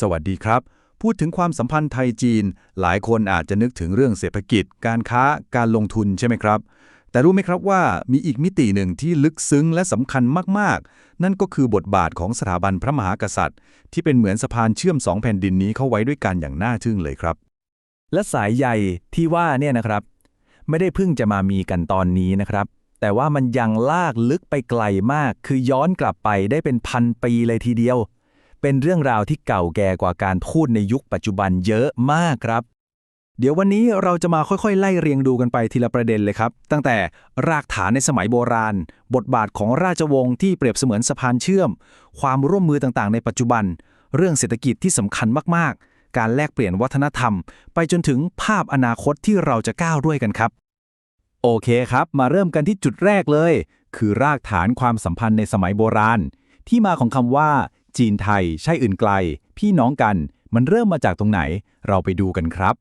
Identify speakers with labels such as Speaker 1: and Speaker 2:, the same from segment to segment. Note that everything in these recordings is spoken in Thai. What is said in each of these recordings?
Speaker 1: สวัสดีครับ พูดถึงความสัมพันธ์ไทยจีน หลายคนอาจจะนึกถึงเรื่องเศรษฐกิจ การค้าการลงทุนใช่ไหมครับ แต่รู้ไหมครับว่ามีอีกมิติหนึ่งที่ลึกซึ้งและสำคัญมากๆ นั่นก็คือบทบาทของสถาบันพระมหากษัตริย์ ที่เป็นเหมือนสะพานเชื่อมสองแผ่นดินนี้เข้าไว้ด้วยกันอย่างน่าทึ่งเลยครับ
Speaker 2: และสายใยที่ว่าเนี่ยนะครับ ไม่ได้เพิ่งจะมามีกันตอนนี้นะครับ แต่ว่ามันยังลากลึกไปไกลมาก คือย้อนกลับไปได้เป็นพันปีเลยทีเดียว เป็นเรื่องราวที่เก่าแก่กว่าการพูดในยุคปัจจุบันเยอะมากครับ เดี๋ยววันนี้เราจะมาค่อยๆ ไล่เรียงดูกันไปทีละประเด็นเลยครับ ตั้งแต่รากฐานในสมัยโบราณ บทบาทของราชวงศ์ที่เปรียบเสมือนสะพานเชื่อม ความร่วมมือต่างๆ ในปัจจุบัน เรื่องเศรษฐกิจที่สำคัญมากๆ การแลกเปลี่ยนวัฒนธรรม ไปจนถึงภาพอนาคตที่เราจะก้าวด้วยกันครับ โอเคครับ มาเริ่มกันที่จุดแรกเลย คือรากฐานความสัมพันธ์ในสมัยโบราณ ที่มาของคำว่า จีนไทยใช่อื่นไกล พี่น้องกัน มันเริ่มมาจากตรงไหน เราไปดูกันครับ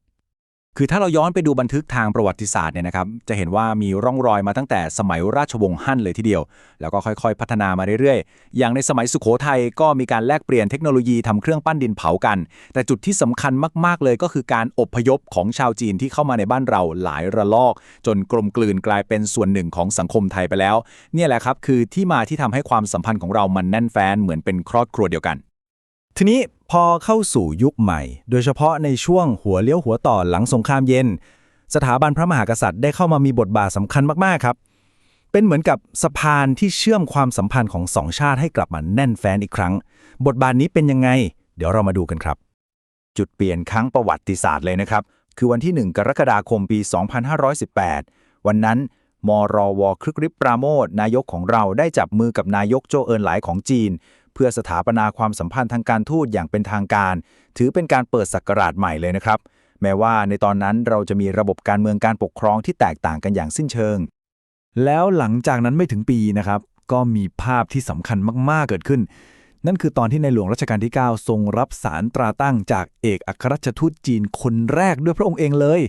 Speaker 2: คือถ้าเราย้อนไปดูบันทึกทางประวัติศาสตร์เนี่ยนะครับจะเห็นว่ามีร่องรอยมาตั้งแต่สมัยราชวงศ์ฮั่นเลยทีเดียว แล้วก็ค่อยๆ พัฒนามาเรื่อยๆ อย่างในสมัยสุขโขทัยก็มีการแลกเปลี่ยนเทคโนโลยีทำเครื่องปั้นดินเผากัน แต่จุดที่สำคัญมากๆเลยก็คือการอพยพของชาวจีนที่เข้ามาในบ้านเราหลายระลอก จนกลมกลืนกลายเป็นส่วนหนึ่งของสังคมไทยไปแล้ว เนี่ยแหละครับคือที่มาที่ทำให้ความสัมพันธ์ของเรามันแน่นแฟ้นเหมือนเป็นครอบครัวเดียวกัน ทีนี้พอเข้าสู่ยุคใหม่ โดยเฉพาะในช่วงหัวเลี้ยวหัวต่อหลังสงครามเย็น สถาบันพระมหากษัตริย์ได้เข้ามามีบทบาทสำคัญมากๆครับ เป็นเหมือนกับสะพานที่เชื่อมความสัมพันธ์ของสองชาติให้กลับมาแน่นแฟ้นอีกครั้ง บทบาทนี้เป็นยังไง เดี๋ยวเรามาดูกันครับ จุดเปลี่ยนครั้งประวัติศาสตร์เลยนะครับ คือวันที่ 1 กรกฎาคมปี 2518 วันนั้นมรวครึกฤทธิ์ปราโมทนายกของเราได้จับมือกับนายกโจเอินหลายของจีน เพื่อสถาปนาความสัมพันธ์ทางการทูตอย่างเป็นทางการ ถือเป็นการเปิดศักราชใหม่เลยนะครับ แม้ว่าในตอนนั้นเราจะมีระบบการเมืองการปกครองที่แตกต่างกันอย่างสิ้นเชิง แล้วหลังจากนั้นไม่ถึงปีนะครับ ก็มีภาพที่สำคัญมากๆเกิดขึ้น นั่นคือตอนที่ในหลวงรัชกาลที่ 9 ทรงรับสารตราตั้งจากเอกอัครราชทูตจีนคนแรกด้วยพระองค์เองเลย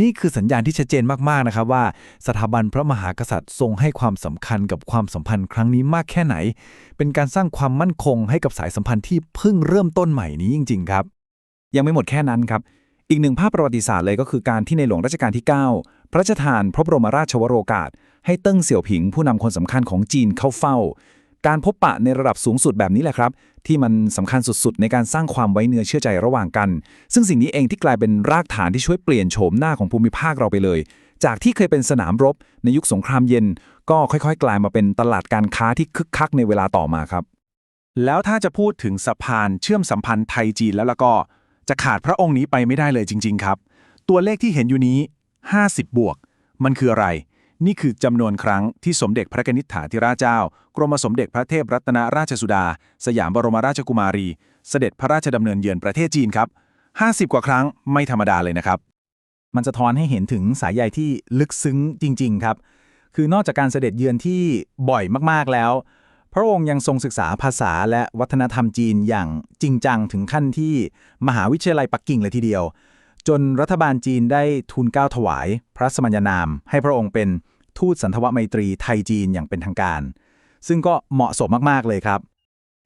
Speaker 2: นี่คือสัญญาณที่ชัดเจนมากๆนะครับว่า สถาบันพระมหากษัตริย์ทรงให้ความสำคัญกับความสัมพันธ์ครั้งนี้มากแค่ไหน เป็นการสร้างความมั่นคงให้กับสายสัมพันธ์ที่เพิ่งเริ่มต้นใหม่นี้จริง ๆ ครับ ยังไม่หมดแค่นั้นครับ อีกหนึ่งภาพประวัติศาสตร์เลยก็คือการที่ในหลวงรัชกาลที่ 9 พระราชทานพระบรมราชวโรกาส ให้เติ้งเสี่ยวผิงผู้นำคนสำคัญของจีนเข้าเฝ้า การพบปะในระดับสูงสุดแบบนี้แหละครับ ที่มันสำคัญสุดๆ ในการสร้างความไว้เนื้อเชื่อใจระหว่างกัน ซึ่งสิ่งนี้เองที่กลายเป็นรากฐานที่ช่วยเปลี่ยนโฉมหน้าของภูมิภาคเราไปเลย จากที่เคยเป็นสนามรบ ในยุคสงครามเย็น ก็ค่อยๆ กลายมาเป็นตลาดการค้าที่คึกคักในเวลาต่อมาครับ แล้วถ้าจะพูดถึงสะพานเชื่อมสัมพันธ์ไทยจีนแล้วล้วก็ จะขาดพระองค์นี้ไปไม่ได้เลยจริง ๆ ครับ ตัวเลขที่เห็นอยู่นี้ 50 บวก มันคืออะไร นี่คือจำนวนครั้งที่สมเด็จพระกนิษฐาธิราชเจ้า กรมสมเด็จพระเทพรัตนราชสุดา สยามบรมราชกุมารี เสด็จพระราชดำเนินเยือนประเทศจีนครับ 50 กว่าครั้งไม่ธรรมดาเลยนะครับ มันจะทอนให้เห็นถึงสายใยที่ลึกซึ้งจริง ๆ ครับ คือนอกจากการเสด็จเยือนที่บ่อยมากๆแล้ว พระองค์ยังทรงศึกษาภาษาและวัฒนธรรมจีนอย่างจริงจังถึงขั้นที่มหาวิทยาลัยปักกิ่งเลยทีเดียว จนรัฐบาลจีนได้ทูลเกล้าถวาย พระสมัญญานาม ให้พระองค์เป็นทูตสันทวไมตรีไทยจีนอย่างเป็นทางการ ซึ่งก็เหมาะสมมากๆเลยครับ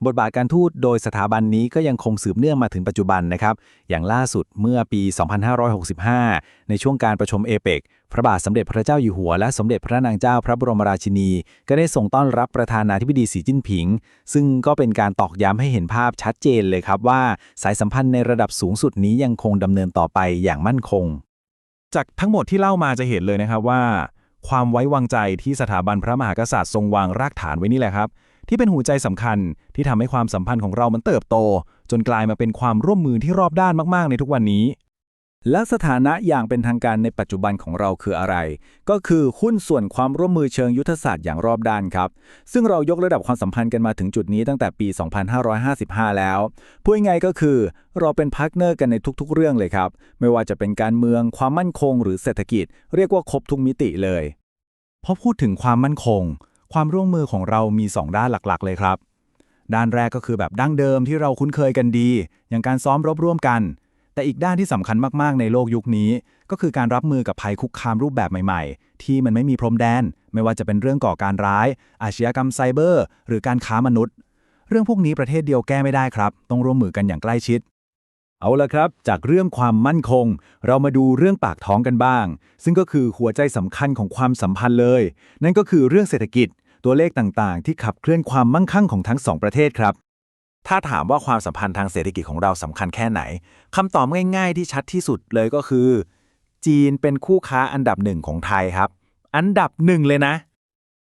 Speaker 2: บทบาทการทูตโดยสถาบันนี้ก็ยังคงสืบเนื่องมาถึงปัจจุบันนะครับ อย่างล่าสุดเมื่อปี 2565 ในช่วงการประชุมเอเปกพระบาทสมเด็จพระเจ้าอยู่หัวและสมเด็จพระนางเจ้าพระบรมราชินี ก็ได้ส่งต้อนรับประธานาธิบดีสีจิ้นผิง ซึ่งก็เป็นการตอกย้ำให้เห็นภาพชัดเจนเลยครับว่า สายสัมพันธ์ในระดับสูงสุดนี้ยังคงดำเนินต่อไปอย่างมั่นคง จากทั้งหมดที่เล่ามาจะเห็นเลยนะครับว่า ความไว้วางใจที่สถาบันพระมหากษัตริย์ทรงวางรากฐานไว้นี่แหละครับ ที่เป็นหัวใจสำคัญที่ทำให้ความสัมพันธ์ของเรามันเติบโต จนกลายมาเป็นความร่วมมือที่รอบด้านมากๆ ในทุกวันนี้ และสถานะอย่างเป็นทางการในปัจจุบันของเราคืออะไร ก็คือหุ้นส่วนความร่วมมือเชิงยุทธศาสตร์อย่างรอบด้านครับ ซึ่งเรายกระดับความสัมพันธ์กันมาถึงจุดนี้ตั้งแต่ปี 2555 แล้วพูดง่ายก็คือ เราเป็นพาร์ทเนอร์กันในทุกๆ เรื่องเลยครับ ไม่ว่าจะเป็นการเมืองความมั่นคง หรือเศรษฐกิจ เรียกว่าครบทุกมิติเลยพอพูดถึงความมั่นคง ความร่วมมือของเรามี 2 ด้านหลักๆ เลยครับ ด้านแรกก็คือแบบดั้งเดิมที่เราคุ้นเคยกันดี อย่างการซ้อมรบร่วมกัน แต่อีกด้านที่สำคัญมากๆ ในโลกยุคนี้ ก็คือการรับมือกับภัยคุกคามรูปแบบใหม่ๆ ที่มันไม่มีพรมแดน ไม่ว่าจะเป็นเรื่องก่อการร้าย อาชญากรรมไซเบอร์ หรือการค้ามนุษย์ เรื่องพวกนี้ประเทศเดียวแก้ไม่ได้ครับ ต้องร่วมมือกันอย่างใกล้ชิด เอาละครับ จากเรื่องความมั่นคง เรามาดูเรื่องปากท้องกันบ้าง ซึ่งก็คือหัวใจสำคัญของความสัมพันธ์เลย นั่นก็คือเรื่องเศรษฐกิจ ตัวเลขต่างๆ ที่ขับเคลื่อนความมั่งคั่งของทั้งสองประเทศครับ ถ้าถามว่าความสัมพันธ์ทางเศรษฐกิจของเราสำคัญแค่ไหนคำตอบง่ายๆ ที่ชัดที่สุดเลยก็คือ จีนเป็นคู่ค้าอันดับหนึ่งของไทยครับ อันดับหนึ่งเลยนะ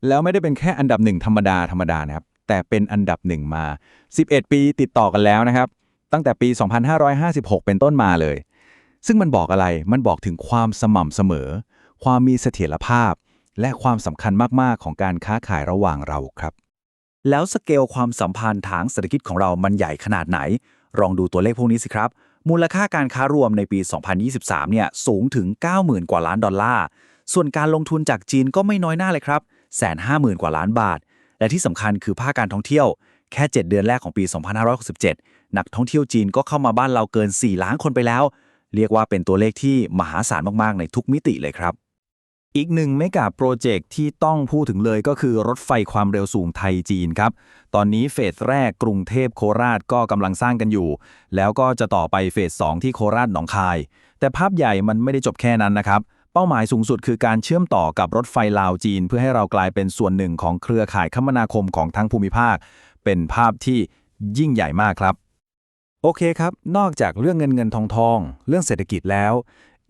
Speaker 1: แล้วไม่ได้เป็นแค่อันดับหนึ่งธรรมดาธรรมดานะครับแต่เป็นอันดับหนึ่งมา 11 ปีติดต่อกันแล้วนะครับ ตั้งแต่ปี 2556 เป็นต้นมาเลย ซึ่งมันบอกอะไรมันบอกถึงความสม่ำเสมอ ความมีเสถียรภาพ และความสำคัญมากๆของการค้าขายระหว่างเราครับ
Speaker 2: แล้วสเกลความสัมพันธ์ทางเศรษฐกิจของเรามันใหญ่ขนาดไหน ลองดูตัวเลขพวกนี้สิครับ มูลค่าการค้ารวมในปี 2023 เนี่ยสูงถึง 90,000 กว่าล้านดอลลาร์ส่วนการลงทุนจากจีนก็ไม่น้อยหน้าเลยครับแสนห้าหมื่นกว่าล้านบาท และที่สำคัญคือภาคการท่องเที่ยว แค่ 7 เดือนแรกของปี 2567 นักท่องเที่ยวจีนก็เข้ามาบ้านเราเกิน 4 ล้านคนไปแล้ว เรียกว่าเป็นตัวเลขที่มหาศาลมากๆ ในทุกมิติเลยครับ อีกหนึ่งเมกะโปรเจกต์ที่ต้องพูดถึงเลยก็คือรถไฟความเร็วสูงไทยจีนครับ ตอนนี้เฟสแรกกรุงเทพโคราชก็กำลังสร้างกันอยู่ แล้วก็จะต่อไปเฟส2ที่โคราชหนองคาย แต่ภาพใหญ่มันไม่ได้จบแค่นั้นนะครับเป้าหมายสูงสุดคือการเชื่อมต่อกับรถไฟลาวจีน เพื่อให้เรากลายเป็นส่วนหนึ่งของเครือข่ายคมนาคมของทั้งภูมิภาค เป็นภาพที่ยิ่งใหญ่มากครับ โอเคครับ นอกจากเรื่องเงินเงินทองทอง เรื่องเศรษฐกิจแล้ว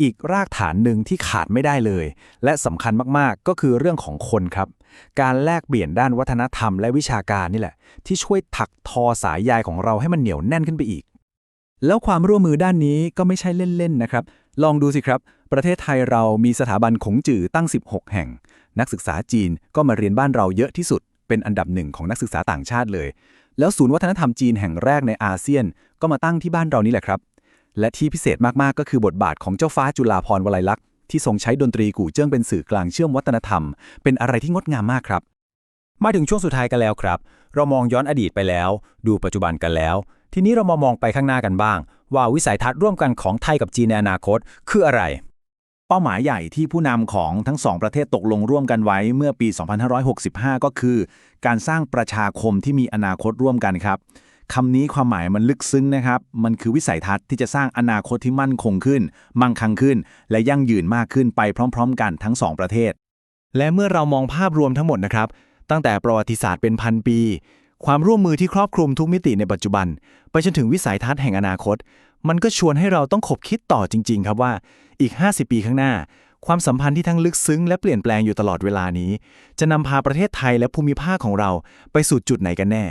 Speaker 2: อีกรากฐานหนึ่งที่ขาดไม่ได้เลย และสำคัญมากๆ ก็คือเรื่องของคนครับ การแลกเปลี่ยนด้านวัฒนธรรมและวิชาการนี่แหละ ที่ช่วยถักทอสายใยของเราให้มันเหนียวแน่นขึ้นไปอีก แล้วความร่วมมือด้านนี้ก็ไม่ใช่เล่นๆนะครับ ลองดูสิครับ ประเทศไทยเรามีสถาบันขงจื่อตั้ง 16 แห่ง นักศึกษาจีนก็มาเรียนบ้านเราเยอะที่สุด เป็นอันดับหนึ่งของนักศึกษาต่างชาติเลย แล้วศูนย์วัฒนธรรมจีนแห่งแรกในอาเซียน ก็มาตั้งที่บ้านเรานี่แหละครับ และที่พิเศษมากๆก็คือบทบาทของเจ้าฟ้าจุฬาภรณ์วลัยลักษณ์ที่ทรงใช้ดนตรีกู่เจิ้งเป็นสื่อกลางเชื่อมวัฒนธรรม เป็นอะไรที่งดงามมากครับ มาถึงช่วงสุดท้ายกันแล้วครับ เรามองย้อนอดีตไปแล้ว ดูปัจจุบันกันแล้ว ทีนี้เรามามองไปข้างหน้ากันบ้าง ว่าวิสัยทัศน์ร่วมกันของไทยกับจีนในอนาคต คืออะไร ป้าหมายใหญ่ที่ผู้นำของทั้งสองประเทศตกลงร่วมกันไว้เมื่อปี 2565 ก็คือ การสร้างประชาคมที่มีอนาคตร่วมกันครับคำนี้ความหมายมันลึกซึ้งนะครับ มันคือวิสัยทัศน์ที่จะสร้างอนาคตที่มั่นคงขึ้น มั่งคั่งขึ้น และยั่งยืนมากขึ้นไปพร้อม ๆ กันทั้งสองประเทศ และเมื่อเรามองภาพรวมทั้งหมดนะครับ ตั้งแต่ประวัติศาสตร์เป็นพันปี ความร่วมมือที่ครอบคลุมทุกมิติในปัจจุบัน ไปจนถึงวิสัยทัศน์แห่งอนาคต มันก็ชวนให้เราต้องขบคิดต่อจริง ๆ ครับว่าอีก 50 ปีข้างหน้า ความสัมพันธ์ที่ทั้งลึกซึ้งและเปลี่ยนแปลงอยู่ตลอดเวลานี้ จะนำพาประเทศไทยและภูมิภาคของเราไปสู่จุดไหนกันแน่